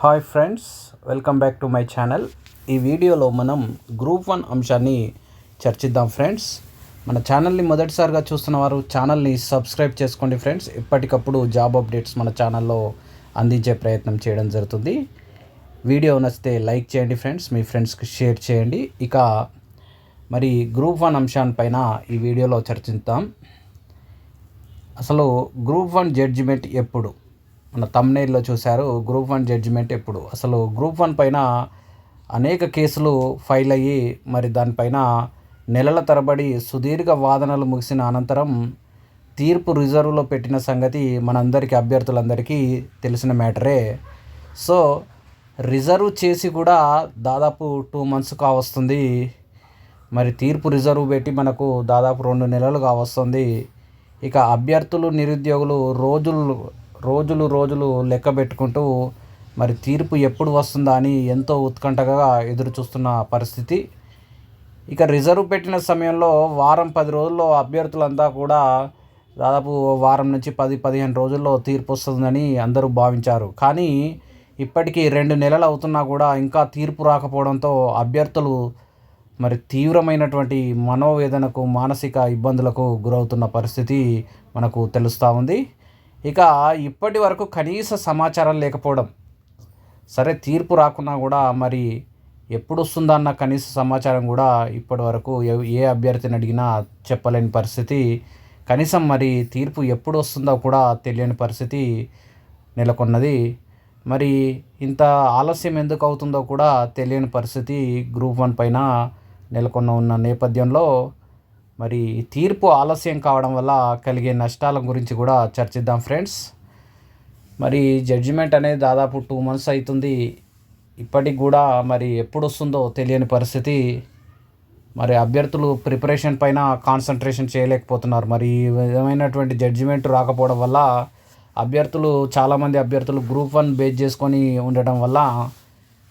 Hi friends welcome back to my channel. ఈ వీడియోలో మనం గ్రూప్ వన్ అంశాన్ని చర్చిద్దాం ఫ్రెండ్స్. మన ఛానల్ని మొదటిసారిగా చూస్తున్న వారు ఛానల్ని సబ్స్క్రైబ్ చేసుకోండి ఫ్రెండ్స్. ఎప్పటికప్పుడు జాబ్ అప్డేట్స్ మన ఛానల్లో అందించే ప్రయత్నం చేయడం జరుగుతుంది. వీడియో నచ్చితే లైక్ చేయండి ఫ్రెండ్స్ మీ ఫ్రెండ్స్కి షేర్ చేయండి. ఇక మరి గ్రూప్ వన్ అంశాన్పైన ఈ వీడియోలో చర్చిద్దాం. అసలు గ్రూప్ వన్ జడ్జిమెంట్ ఎప్పుడు? మన తమ్నేల్లో చూశారు గ్రూప్ వన్ జడ్జిమెంట్ ఎప్పుడు? అసలు గ్రూప్ వన్ పైన అనేక కేసులు ఫైల్ అయ్యి మరి దానిపైన నెలల తరబడి సుదీర్ఘ వాదనలు ముగిసిన అనంతరం తీర్పు రిజర్వ్లో పెట్టిన సంగతి మనందరికీ అభ్యర్థులందరికీ తెలిసిన మ్యాటరే. సో రిజర్వ్ చేసి కూడా దాదాపు టూ మంత్స్ కావస్తుంది. మరి తీర్పు రిజర్వ్ పెట్టి మనకు దాదాపు రెండు నెలలు కావస్తుంది. ఇక అభ్యర్థులు నిరుద్యోగులు రోజులు రోజులు రోజులు లెక్క పెట్టుకుంటూ మరి తీర్పు ఎప్పుడు వస్తుందా అని ఎంతో ఉత్కంఠగా ఎదురు చూస్తున్న పరిస్థితి. ఇక రిజర్వ్ పెట్టిన సమయంలో వారం పది రోజుల్లో అభ్యర్థులంతా కూడా దాదాపు వారం నుంచి పది పదిహేను రోజుల్లో తీర్పు వస్తుందని అందరూ భావించారు. కానీ ఇప్పటికీ రెండు నెలలు అవుతున్నా కూడా ఇంకా తీర్పు రాకపోవడంతో అభ్యర్థులు మరి తీవ్రమైనటువంటి మనోవేదనకు మానసిక ఇబ్బందులకు గురవుతున్న పరిస్థితి మనకు తెలుస్తూ ఉంది. ఇక ఇప్పటి వరకు కనీస సమాచారం లేకపోవడం. సరే తీర్పు రాకున్నా కూడా మరి ఎప్పుడు వస్తుందన్న కనీస సమాచారం కూడా ఇప్పటి వరకు ఏ అభ్యర్థిని అడిగినా చెప్పలేని పరిస్థితి. కనీసం మరి తీర్పు ఎప్పుడు వస్తుందో కూడా తెలియని పరిస్థితి నెలకొన్నది. మరి ఇంత ఆలస్యం ఎందుకు అవుతుందో కూడా తెలియని పరిస్థితి గ్రూప్ వన్ పైన నెలకొన్న ఉన్న నేపథ్యంలో మరి తీర్పు ఆలస్యం కావడం వల్ల కలిగే నష్టాల గురించి కూడా చర్చిద్దాం ఫ్రెండ్స్. మరి జడ్జిమెంట్ అనేది దాదాపు టూ మంత్స్ అవుతుంది ఇప్పటికి కూడా మరి ఎప్పుడు వస్తుందో తెలియని పరిస్థితి. మరి అభ్యర్థులు ప్రిపరేషన్ పైన కాన్సన్ట్రేషన్ చేయలేకపోతున్నారు. మరి ఈ విధమైనటువంటి జడ్జిమెంట్ రాకపోవడం వల్ల అభ్యర్థులు చాలామంది అభ్యర్థులు గ్రూప్ వన్ బేస్ చేసుకొని ఉండటం వల్ల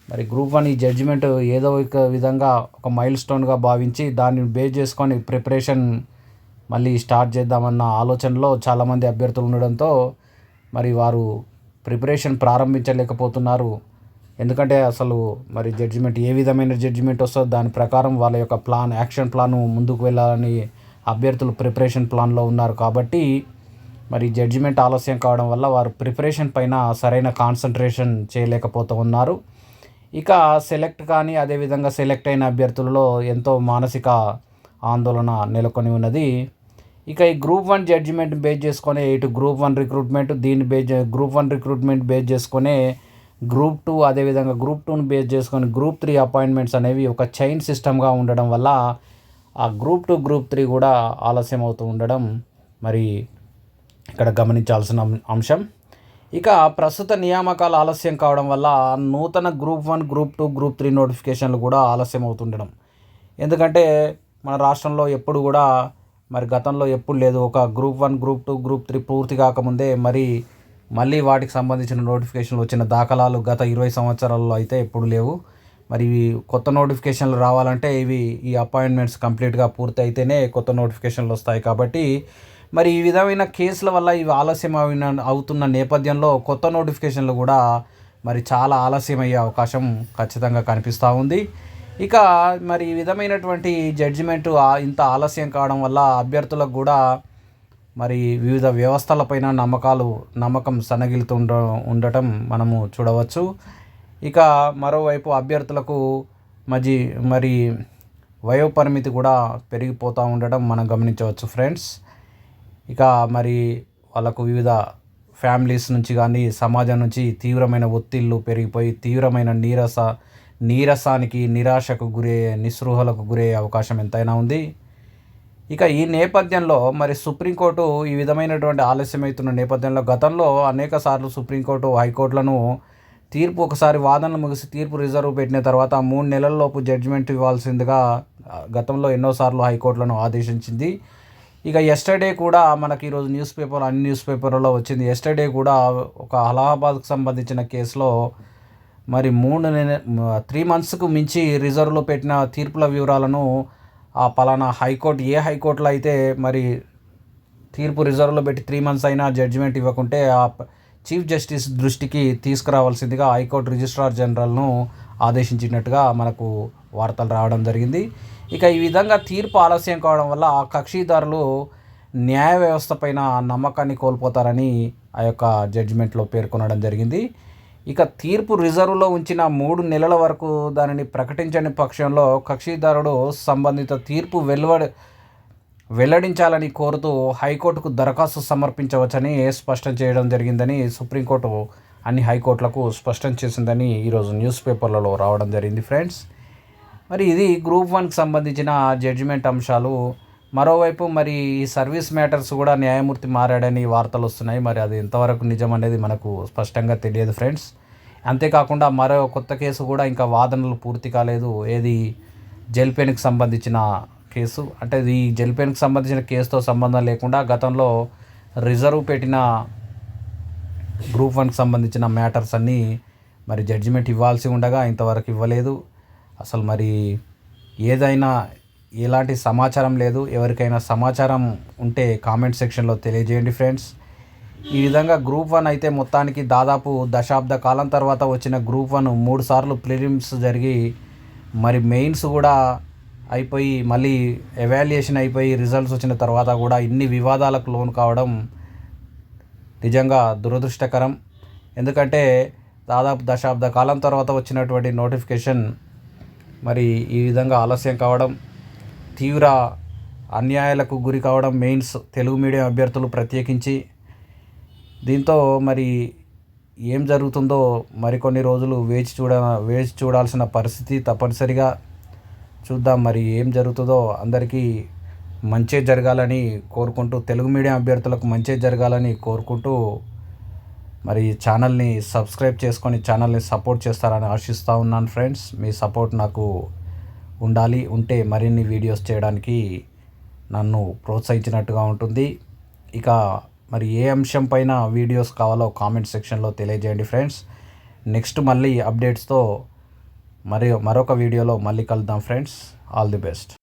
మరి గ్రూప్ వన్ ఈ జడ్జిమెంట్ ఏదో ఒక విధంగా ఒక మైల్ స్టోన్గా భావించి దాన్ని బేస్ చేసుకొని ప్రిపరేషన్ మళ్ళీ స్టార్ట్ చేద్దామన్న ఆలోచనలో చాలామంది అభ్యర్థులు ఉండడంతో మరి వారు ప్రిపరేషన్ ప్రారంభించలేకపోతున్నారు. ఎందుకంటే అసలు మరి జడ్జిమెంట్ ఏ విధమైన జడ్జిమెంట్ వస్తుందో దాని ప్రకారం వాళ్ళ యొక్క ప్లాన్ యాక్షన్ ప్లాన్ ముందుకు వెళ్ళాలని అభ్యర్థులు ప్రిపరేషన్ ప్లాన్లో ఉన్నారు. కాబట్టి మరి జడ్జిమెంట్ ఆలస్యం కావడం వల్ల వారు ప్రిపరేషన్ పైన సరైన కాన్సన్ట్రేషన్ చేయలేకపోతూ ఉన్నారు. ఇక సెలెక్ట్ కానీ అదేవిధంగా సెలెక్ట్ అయిన అభ్యర్థులలో ఎంతో మానసిక ఆందోళన నెలకొని ఉన్నది. ఇక ఈ గ్రూప్ వన్ జడ్జిమెంట్ బేస్ చేసుకొని ఇటు గ్రూప్ వన్ రిక్రూట్మెంట్ దీన్ని base group one recruitment base చేసుకొని గ్రూప్ టూ అదేవిధంగా గ్రూప్ టూని బేస్ చేసుకొని గ్రూప్ త్రీ అపాయింట్మెంట్స్ అనేవి ఒక చైన్ సిస్టమ్గా ఉండడం వల్ల ఆ గ్రూప్ టూ గ్రూప్ త్రీ కూడా ఆలస్యం అవుతూ ఉండడం మరి ఇక్కడ గమనించాల్సిన అంశం. ఇక ప్రస్తుత నియామకాలు ఆలస్యం కావడం వల్ల నూతన group one group two group three నోటిఫికేషన్లు కూడా ఆలస్యం అవుతుండడం. ఎందుకంటే మన రాష్ట్రంలో ఎప్పుడు కూడా మరి గతంలో ఎప్పుడు లేదు ఒక group one group two group three పూర్తి కాకముందే మరి మళ్ళీ వాటికి సంబంధించిన నోటిఫికేషన్లు వచ్చిన దాఖలాలు గత ఇరవై సంవత్సరాల్లో అయితే ఎప్పుడు లేవు. మరి ఇవి కొత్త నోటిఫికేషన్లు రావాలంటే ఇవి ఈ అపాయింట్మెంట్స్ కంప్లీట్గా పూర్తి అయితేనే కొత్త నోటిఫికేషన్లు వస్తాయి కాబట్టి మరి ఈ విధమైన కేసుల వల్ల ఇవి ఆలస్యం అయిన అవుతున్న నేపథ్యంలో కొత్త నోటిఫికేషన్లు కూడా మరి చాలా ఆలస్యం అయ్యే అవకాశం ఖచ్చితంగా కనిపిస్తూ ఉంది. ఇక మరి ఈ విధమైనటువంటి జడ్జిమెంటు ఇంత ఆలస్యం కావడం వల్ల అభ్యర్థులకు కూడా మరి వివిధ వ్యవస్థలపైన నమ్మకాలు నమ్మకం సన్నగిలుతుండ ఉండటం మనము చూడవచ్చు. ఇక మరోవైపు అభ్యర్థులకు మరి మరి వయోపరిమితి కూడా పెరిగిపోతూ ఉండటం మనం గమనించవచ్చు ఫ్రెండ్స్ ఇక మరి వాళ్ళకు వివిధ ఫ్యామిలీస్ నుంచి కానీ సమాజం నుంచి తీవ్రమైన ఒత్తిళ్ళు పెరిగిపోయి తీవ్రమైన నీరస నీరసానికి నిరాశకు గురయ్యే నిస్పృహలకు గురయ్యే అవకాశం ఎంతైనా ఉంది. ఇక ఈ నేపథ్యంలో మరి సుప్రీంకోర్టు ఈ విధమైనటువంటి ఆలస్యమవుతున్న నేపథ్యంలో గతంలో అనేక సార్లు సుప్రీంకోర్టు హైకోర్టులను తీర్పు ఒకసారి వాదనలు ముగిసి తీర్పు రిజర్వ్ పెట్టిన తర్వాత మూడు నెలల్లోపు జడ్జిమెంట్ ఇవ్వాల్సిందిగా గతంలో ఎన్నోసార్లు హైకోర్టులను ఆదేశించింది. ఇక ఎస్టర్డే కూడా మనకి ఈరోజు న్యూస్ పేపర్ అన్ని న్యూస్ పేపర్లలో వచ్చింది. ఎస్టర్డే కూడా ఒక అలహాబాద్కు సంబంధించిన కేసులో మరి మూడు త్రీ మంత్స్కు మించి రిజర్వ్లో పెట్టిన తీర్పుల వివరాలను ఆ పలానా హైకోర్టు ఏ హైకోర్టులో అయితే మరి తీర్పు రిజర్వ్లో పెట్టి త్రీ మంత్స్ అయినా జడ్జిమెంట్ ఇవ్వకుంటే ఆ చీఫ్ జస్టిస్ దృష్టికి తీసుకురావాల్సిందిగా హైకోర్టు రిజిస్ట్రార్ జనరల్ను ఆదేశించినట్టుగా మనకు వార్తలు రావడం జరిగింది. ఇక ఈ విధంగా తీర్పు ఆలస్యం కావడం వల్ల ఆ కక్షిదారులు న్యాయ వ్యవస్థ పైన నమ్మకాన్ని కోల్పోతారని ఆ యొక్క జడ్జిమెంట్లో పేర్కొనడం జరిగింది. ఇక తీర్పు రిజర్వ్లో ఉంచిన మూడు నెలల వరకు దానిని ప్రకటించని పక్షంలో కక్షిదారుడు సంబంధిత తీర్పు వెలువడి వెల్లడించాలని కోరుతూ హైకోర్టుకు దరఖాస్తు సమర్పించవచ్చని స్పష్టం చేయడం జరిగిందని సుప్రీంకోర్టు అన్ని హైకోర్టులకు స్పష్టం చేసిందని ఈరోజు న్యూస్ పేపర్లలో రావడం జరిగింది ఫ్రెండ్స్. మరి ఇది గ్రూప్ వన్కి సంబంధించిన జడ్జిమెంట్ అంశాలు. మరోవైపు మరి ఈ సర్వీస్ మ్యాటర్స్ కూడా న్యాయమూర్తి మారాడని వార్తలు వస్తున్నాయి. మరి అది ఎంతవరకు నిజం అనేది మనకు స్పష్టంగా తెలియదు ఫ్రెండ్స్. అంతేకాకుండా మరో కొత్త కేసు కూడా ఇంకా వాదనలు పూర్తి కాలేదు. ఏది జెల్పెన్కి సంబంధించిన కేసు? అంటే ఈ జెల్పెన్కి సంబంధించిన కేసుతో సంబంధం లేకుండా గతంలో రిజర్వ్ పెట్టిన గ్రూప్ వన్కి సంబంధించిన మ్యాటర్స్ అన్నీ మరి జడ్జిమెంట్ ఇవ్వాల్సి ఉండగా ఇంతవరకు ఇవ్వలేదు. అసలు మరి ఏదైనా ఎలాంటి సమాచారం లేదు. ఎవరికైనా సమాచారం ఉంటే కామెంట్ సెక్షన్లో తెలియజేయండి ఫ్రెండ్స్. ఈ విధంగా గ్రూప్ వన్ అయితే మొత్తానికి దాదాపు దశాబ్ద కాలం తర్వాత వచ్చిన గ్రూప్ వన్ మూడు సార్లు ప్రిలిమ్స్ జరిగి మరి మెయిన్స్ కూడా అయిపోయి మళ్ళీ ఎవాల్యుయేషన్ అయిపోయి రిజల్ట్స్ వచ్చిన తర్వాత కూడా ఇన్ని వివాదాలకు లోను కావడం నిజంగా దురదృష్టకరం. ఎందుకంటే దాదాపు దశాబ్ద కాలం తర్వాత వచ్చినటువంటి నోటిఫికేషన్ మరి ఈ విధంగా ఆలస్యం కావడం తీవ్ర అన్యాయాలకు గురి కావడం మెయిన్స్ తెలుగు మీడియం అభ్యర్థులు ప్రత్యేకించి. దీంతో మరి ఏం జరుగుతుందో మరికొన్ని రోజులు వేచి చూడ వేచి చూడాల్సిన పరిస్థితి తప్పనిసరిగా చూద్దాం. మరి ఏం జరుగుతుందో అందరికీ మంచి జరగాలని కోరుకుంటూ తెలుగు మీడియం అభ్యర్థులకు మంచి జరగాలని కోరుకుంటూ మరి ఛానల్ని సబ్స్క్రైబ్ చేసుకొని ఛానల్ని సపోర్ట్ చేస్తారని ఆశిస్తూ ఉన్నాను ఫ్రెండ్స్. మీ సపోర్ట్ నాకు ఉండాలి ఉంటే మరిన్ని వీడియోస్ చేయడానికి నన్ను ప్రోత్సహించినట్టుగా ఉంటుంది. ఇక మరి ఏ అంశం పైన వీడియోస్ కావాలో కామెంట్ సెక్షన్లో తెలియజేయండి ఫ్రెండ్స్. నెక్స్ట్ మళ్ళీ అప్డేట్స్తో మరి మరొక వీడియోలో మళ్ళీ కలుద్దాం ఫ్రెండ్స్. All the best.